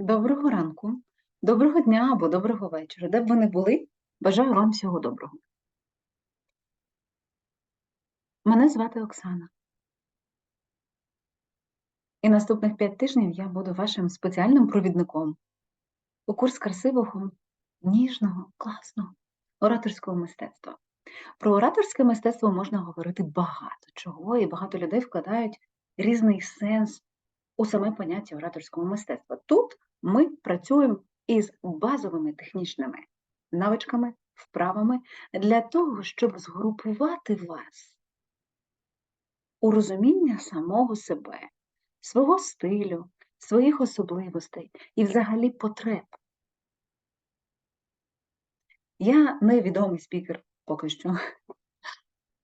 Доброго ранку, доброго дня або доброго вечора. Де б ви не були, бажаю вам всього доброго. Мене звати Оксана. І наступних п'ять тижнів я буду вашим спеціальним провідником у курс красивого, ніжного, класного ораторського мистецтва. Про ораторське мистецтво можна говорити багато чого, і багато людей вкладають різний сенс у саме поняття ораторського мистецтва. Тут працюємо із базовими технічними навичками, вправами для того, щоб згрупувати вас у розуміння самого себе, свого стилю, своїх особливостей і взагалі потреб. Я не відомий спікер поки що,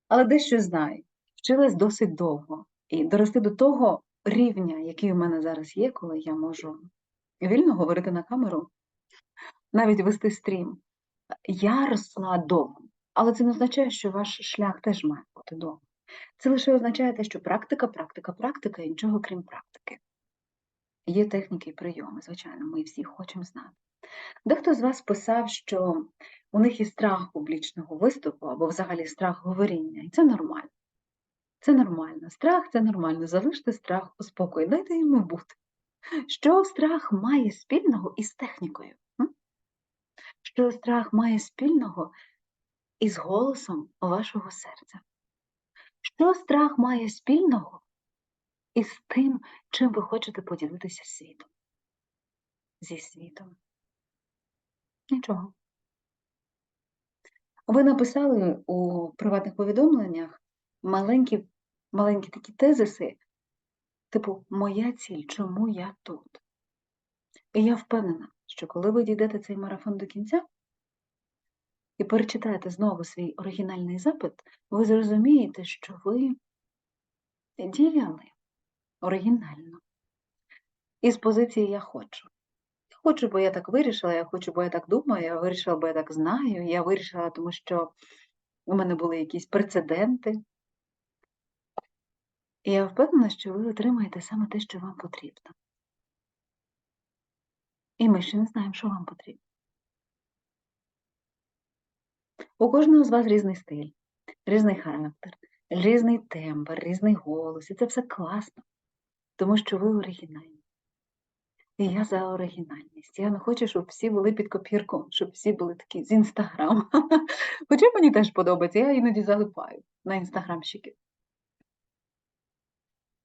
але дещо знаю. Вчилась досить довго і дорости до того рівня, який у мене зараз є, коли я можу вільно говорити на камеру, навіть вести стрім. Я росла довго, але це не означає, що ваш шлях теж має бути довго. Це лише означає те, що практика, практика, практика і нічого крім практики. Є техніки і прийоми, звичайно, ми всі хочемо знати. Дехто з вас писав, що у них є страх публічного виступу або взагалі страх говоріння, і це нормально. Це нормально. Страх це нормально. Залиште страх у спокої, дайте йому бути. Що страх має спільного із технікою? Що страх має спільного із голосом вашого серця? Що страх має спільного із тим, чим ви хочете поділитися світом? Зі світом? Нічого. Ви написали у приватних повідомленнях маленькі, маленькі такі тезиси, типу Моя ціль, чому я тут? І я впевнена, що коли ви дійдете цей марафон до кінця і перечитаєте знову свій оригінальний запит, ви зрозумієте, що ви діяли оригінально. Із позиції я хочу. Хочу, бо я так вирішила, я хочу, бо я так думаю, я вирішила, бо я так знаю, я вирішила, тому що у мене були якісь прецеденти. І я впевнена, що ви отримаєте саме те, що вам потрібно. І ми ще не знаємо, що вам потрібно. У кожного з вас різний стиль, різний характер, різний тембр, різний голос. І це все класно, тому що ви оригінальні. І я за оригінальність. Я не хочу, щоб всі були під копірку, щоб всі були такі з інстаграм. Хоча мені теж подобається, я іноді залипаю на інстаграмщиків.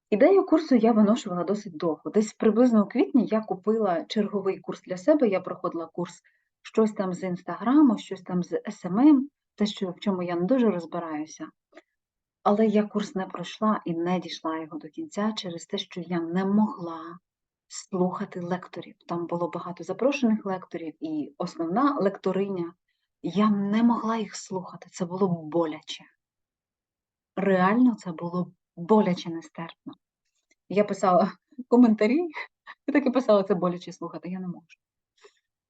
Ідею курсу я виношувала досить довго. Десь приблизно у квітні я купила черговий курс для себе. Я проходила курс щось там з інстаграму, щось там з СММ, те, що в чому я не дуже розбираюся. Але я курс не пройшла і не дійшла його до кінця через те, що я не могла слухати лекторів. Там було багато запрошених лекторів, і основна лекториня. Я не могла їх слухати. Це було боляче. Реально, це було боляче нестерпно. Я писала коментарі, і так і писала, це боляче слухати, я не можу.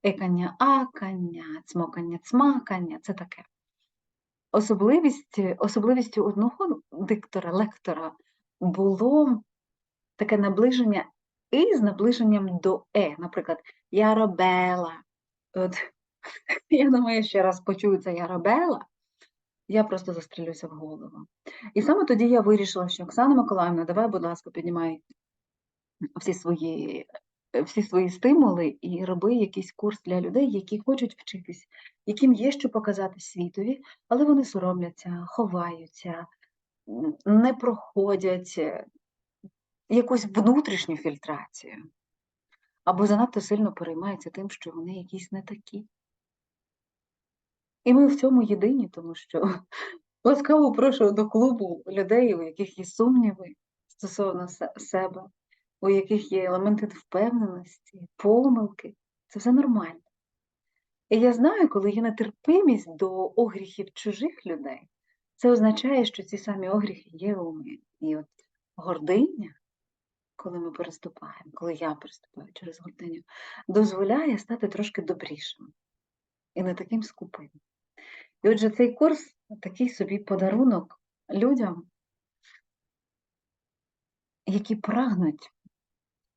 Екання, акання, цмокання, цмакання це таке. Особливість, Особливістю одного диктора, лектора було таке наближення і з наближенням до Е. Наприклад, я робела. От, Я думаю, ще раз почую це я робела, я просто застрілюся в голову. І саме тоді я вирішила, що Оксана Миколаївна, давай, будь ласка, піднімай всі свої всі свої стимули і роби якийсь курс для людей, які хочуть вчитись, яким є що показати світові, але вони соромляться, ховаються, не проходять якусь внутрішню фільтрацію, або занадто сильно переймаються тим, що вони якісь не такі. І ми в цьому єдині, тому що ласкаво прошу до клубу людей, у яких є сумніви стосовно себе, у яких є елементи впевненості, помилки. Це все нормально. І я знаю, коли є нетерпимість до огріхів чужих людей, це означає, що ці самі огріхи є у мене. І от гординя, коли ми переступаємо, коли я переступаю через гординю, дозволяє стати трошки добрішим і не таким скупим. І отже, цей курс такий собі подарунок людям, які прагнуть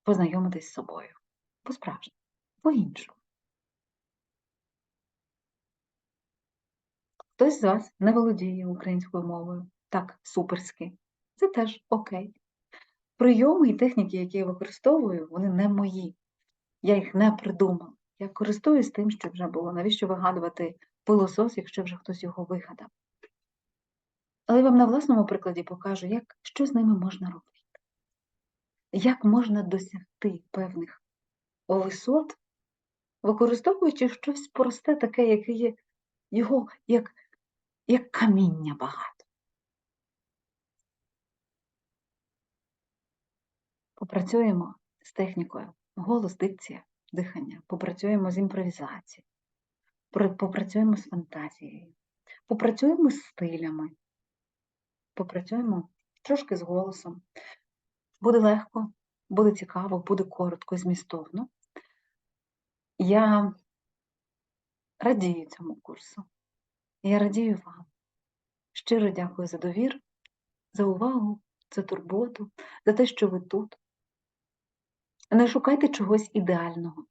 познайомитись з собою, по-справжньому, по-іншому. Хтось з вас не володіє українською мовою. Так, суперськи. Це теж окей. Прийоми і техніки, які я використовую, вони не мої. Я їх не придумала. Я користуюсь тим, що вже було. Навіщо вигадувати пилосос, якщо вже хтось його вигадав? Але я вам на власному прикладі покажу, як, що з ними можна робити. Як можна досягти певних висот, використовуючи щось просте, таке, яке є його як, як каміння багато. Попрацюємо з технікою голос, дикція, дихання, попрацюємо з імпровізацією, пр- попрацюємо з фантазією, попрацюємо з стилями, попрацюємо трошки з голосом. Буде легко, буде цікаво, буде коротко, змістовно. Я радію цьому курсу. Я радію вам. Щиро дякую за довір, за увагу, за турботу, за те, що ви тут. Не шукайте чогось ідеального.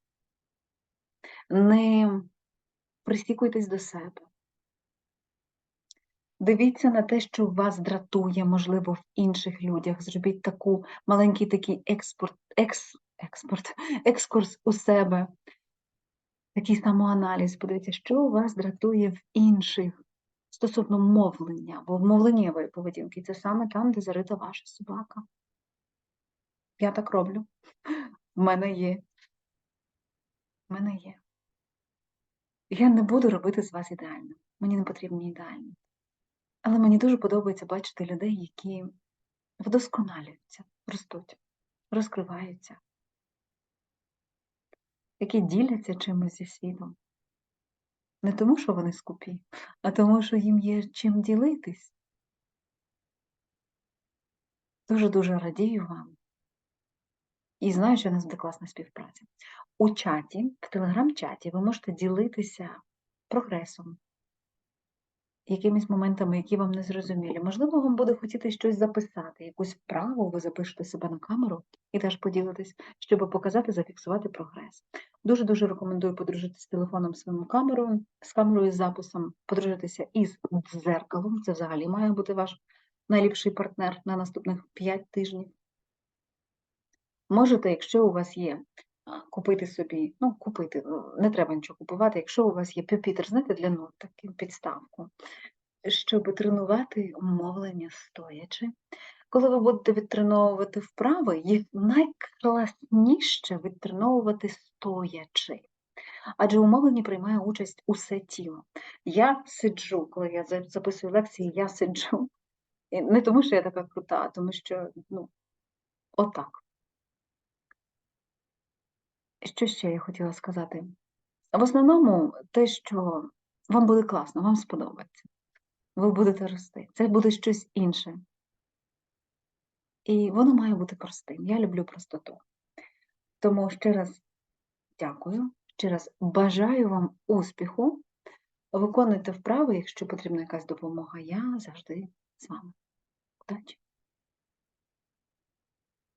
Не присікуйтесь до себе. Дивіться на те, що вас дратує, можливо, в інших людях. Зробіть таку маленький такий експорт, екс, експорт, екскурс у себе, такий самоаналіз. Подивіться, що вас дратує в інших стосовно мовлення, бо мовленнєвої поведінки це саме там, де зарита ваша собака. Я так роблю. В мене є. В мене є. Я не буду робити з вас ідеально. Мені не потрібні ідеальні. Але мені дуже подобається бачити людей, які вдосконалюються, ростуть, розкриваються, які діляться чимось зі світом. Не тому, що вони скупі, а тому, що їм є чим ділитись. Дуже-дуже радію вам. І знаю, що у нас буде класна співпраця. У чаті, в телеграм-чаті, ви можете ділитися прогресом, якимись моментами, які вам не зрозумілі. Можливо, вам буде хотіти щось записати, якусь вправу, ви запишете себе на камеру і теж поділитесь, щоб показати, зафіксувати прогрес. Дуже-дуже рекомендую подружитися з телефоном своїм камерою, з камерою з записом, подружитися із дзеркалом. Це взагалі має бути ваш найліпший партнер на наступних 5 тижнів. Можете, якщо у вас є, купити собі, ну, купити, ну, не треба нічого купувати, якщо у вас є пюпітер, знаєте, для нот, таку підставку, щоб тренувати мовлення стоячи. Коли ви будете відтреновувати вправи, їх найкласніше відтреновувати стоячи. Адже у мовленні приймає участь усе тіло. Я сиджу, коли я записую лекції, я сиджу. Не тому, що я така крута, а тому що, ну, отак. Що ще я хотіла сказати? В основному те, що вам буде класно, вам сподобається. Ви будете рости. Це буде щось інше. І воно має бути простим. Я люблю простоту. Тому ще раз дякую, ще раз бажаю вам успіху. Виконуйте вправи, якщо потрібна якась допомога, я завжди з вами. Удачі!